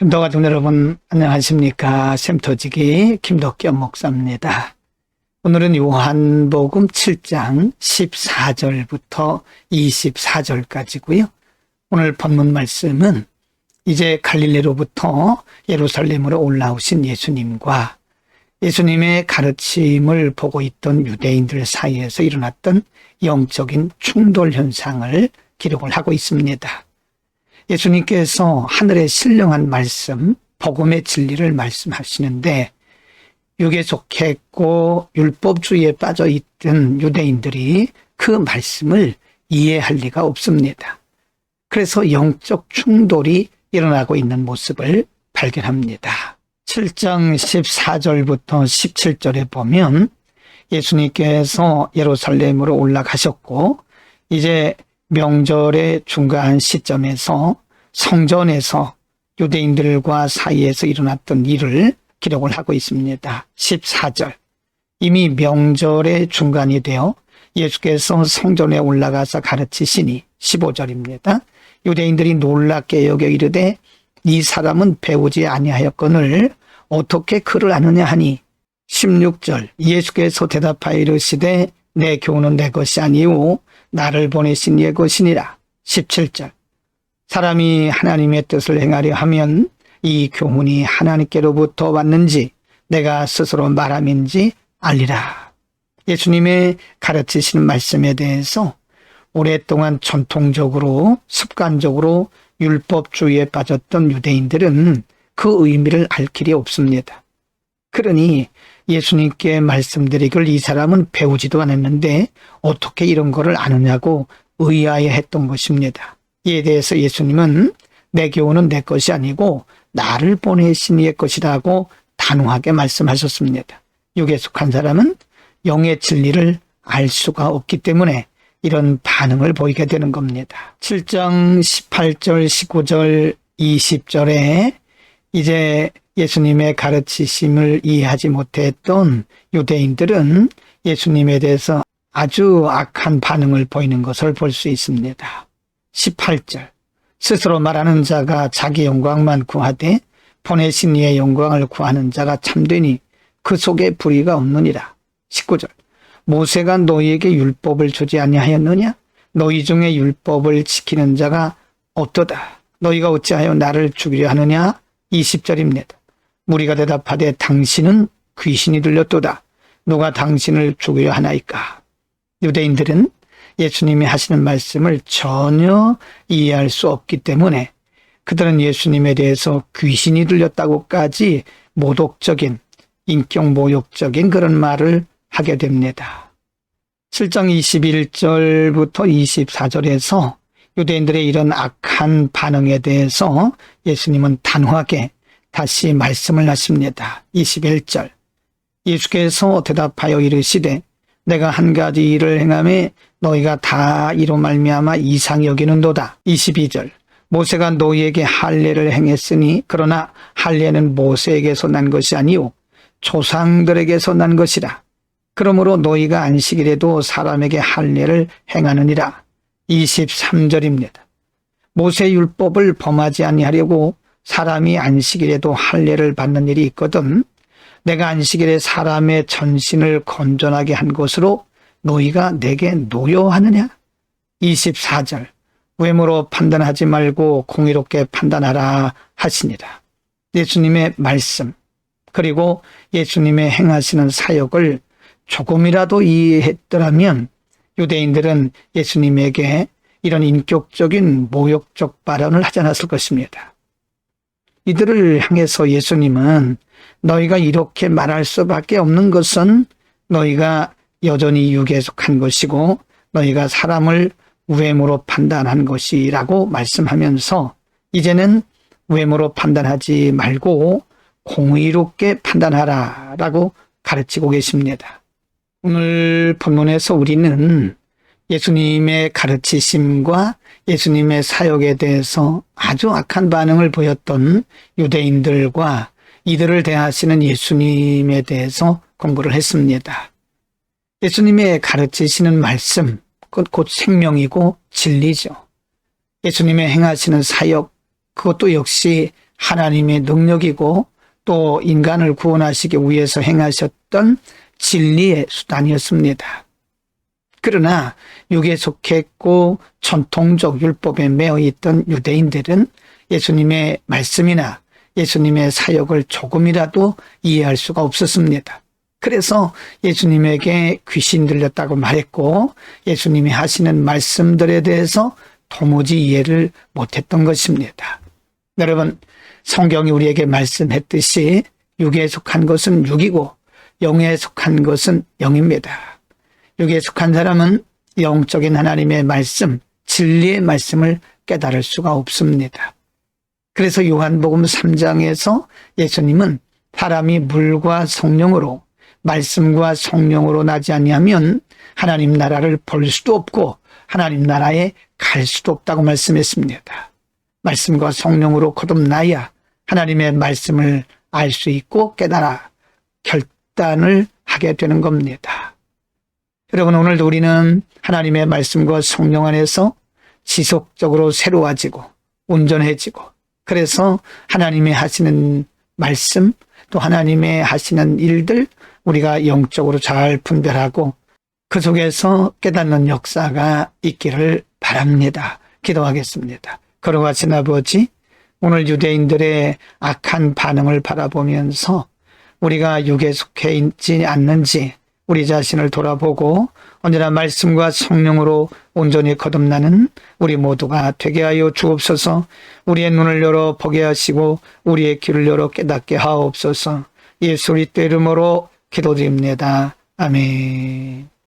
성도 가족 여러분 안녕하십니까 샘터지기 김덕겸 목사입니다. 오늘은 요한복음 7장 14절부터 24절까지고요. 오늘 본문 말씀은 이제 갈릴리로부터 예루살렘으로 올라오신 예수님과 예수님의 가르침을 보고 있던 유대인들 사이에서 일어났던 영적인 충돌 현상을 기록을 하고 있습니다. 예수님께서 하늘의 신령한 말씀, 복음의 진리를 말씀하시는데 육에 속했고 율법주의에 빠져 있던 유대인들이 그 말씀을 이해할 리가 없습니다. 그래서 영적 충돌이 일어나고 있는 모습을 발견합니다. 7장 14절부터 17절에 보면 예수님께서 예루살렘으로 올라가셨고 이제 명절의 중간 시점에서 성전에서 유대인들과 사이에서 일어났던 일을 기록을 하고 있습니다. 14절. 이미 명절의 중간이 되어 예수께서 성전에 올라가서 가르치시니 15절입니다. 유대인들이 놀랍게 여겨 이르되 이 사람은 배우지 아니하였거늘 어떻게 그를 아느냐 하니 16절 예수께서 대답하여 이르시되 내 교훈은 내 것이 아니오 나를 보내신 이의 것이니라 17절 사람이 하나님의 뜻을 행하려 하면 이 교훈이 하나님께로부터 왔는지 내가 스스로 말함인지 알리라. 예수님의 가르치시는 말씀에 대해서 오랫동안 전통적으로 습관적으로 율법주의에 빠졌던 유대인들은 그 의미를 알 길이 없습니다. 그러니 예수님께 말씀드리길 이 사람은 배우지도 않았는데 어떻게 이런 거를 아느냐고 의아해 했던 것입니다. 이에 대해서 예수님은 내 교훈은 내 것이 아니고 나를 보내신 이의 것이라고 단호하게 말씀하셨습니다. 육에 속한 사람은 영의 진리를 알 수가 없기 때문에 이런 반응을 보이게 되는 겁니다. 7장 18절, 19절, 20절에 이제 예수님의 가르치심을 이해하지 못했던 유대인들은 예수님에 대해서 아주 악한 반응을 보이는 것을 볼 수 있습니다. 18절 스스로 말하는 자가 자기 영광만 구하되 보내신 이의 영광을 구하는 자가 참되니 그 속에 불의가 없느니라. 19절 모세가 너희에게 율법을 주지 아니하였느냐? 너희 중에 율법을 지키는 자가 없도다. 너희가 어찌하여 나를 죽이려 하느냐? 20절입니다. 무리가 대답하되 당신은 귀신이 들렸도다. 누가 당신을 죽이려 하나이까? 유대인들은 예수님이 하시는 말씀을 전혀 이해할 수 없기 때문에 그들은 예수님에 대해서 귀신이 들렸다고까지 모독적인 인격 모욕적인 그런 말을 하게 됩니다. 7장 21절부터 24절에서 유대인들의 이런 악한 반응에 대해서 예수님은 단호하게 다시 말씀을 하십니다. 21절 예수께서 대답하여 이르시되 내가 한 가지 일을 행함에 너희가 다 이로 말미암아 이상 여기는도다. 22절 모세가 너희에게 할례를 행했으니 그러나 할례는 모세에게서 난 것이 아니오 조상들에게서 난 것이라. 그러므로 너희가 안식일에도 사람에게 할례를 행하느니라. 23절입니다. 모세 율법을 범하지 아니하려고 사람이 안식일에도 할례를 받는 일이 있거든 내가 안식일에 사람의 전신을 건전하게 한 것으로 너희가 내게 노여하느냐? 24절 외모로 판단하지 말고 공의롭게 판단하라 하시니라. 예수님의 말씀 그리고 예수님의 행하시는 사역을 조금이라도 이해했더라면 유대인들은 예수님에게 이런 인격적인 모욕적 발언을 하지 않았을 것입니다. 이들을 향해서 예수님은 너희가 이렇게 말할 수밖에 없는 것은 너희가 여전히 육에 속한 것이고 너희가 사람을 외모로 판단한 것이라고 말씀하면서 이제는 외모로 판단하지 말고 공의롭게 판단하라 라고 가르치고 계십니다. 오늘 본문에서 우리는 예수님의 가르치심과 예수님의 사역에 대해서 아주 악한 반응을 보였던 유대인들과 이들을 대하시는 예수님에 대해서 공부를 했습니다. 예수님의 가르치시는 말씀, 곧 생명이고 진리죠. 예수님의 행하시는 사역, 그것도 역시 하나님의 능력이고 또 인간을 구원하시기 위해서 행하셨던 진리의 수단이었습니다. 그러나 육에 속했고 전통적 율법에 매어 있던 유대인들은 예수님의 말씀이나 예수님의 사역을 조금이라도 이해할 수가 없었습니다. 그래서 예수님에게 귀신 들렸다고 말했고 예수님이 하시는 말씀들에 대해서 도무지 이해를 못했던 것입니다. 여러분, 성경이 우리에게 말씀했듯이 육에 속한 것은 육이고 영에 속한 것은 영입니다. 육에 속한 사람은 영적인 하나님의 말씀, 진리의 말씀을 깨달을 수가 없습니다. 그래서 요한복음 3장에서 예수님은 사람이 물과 성령으로 말씀과 성령으로 나지 아니하면 하나님 나라를 볼 수도 없고 하나님 나라에 갈 수도 없다고 말씀했습니다. 말씀과 성령으로 거듭나야 하나님의 말씀을 알 수 있고 깨달아 결단을 하게 되는 겁니다. 여러분 오늘도 우리는 하나님의 말씀과 성령 안에서 지속적으로 새로워지고 온전해지고 그래서 하나님의 하시는 말씀 또 하나님의 하시는 일들 우리가 영적으로 잘 분별하고 그 속에서 깨닫는 역사가 있기를 바랍니다. 기도하겠습니다. 걸어가신 아버지, 오늘 유대인들의 악한 반응을 바라보면서 우리가 육에 속해 있지 않는지 우리 자신을 돌아보고 언제나 말씀과 성령으로 온전히 거듭나는 우리 모두가 되게 하여 주옵소서 우리의 눈을 열어 보게 하시고 우리의 귀를 열어 깨닫게 하옵소서 예수 그리스도 이름으로 기도드립니다. 아멘.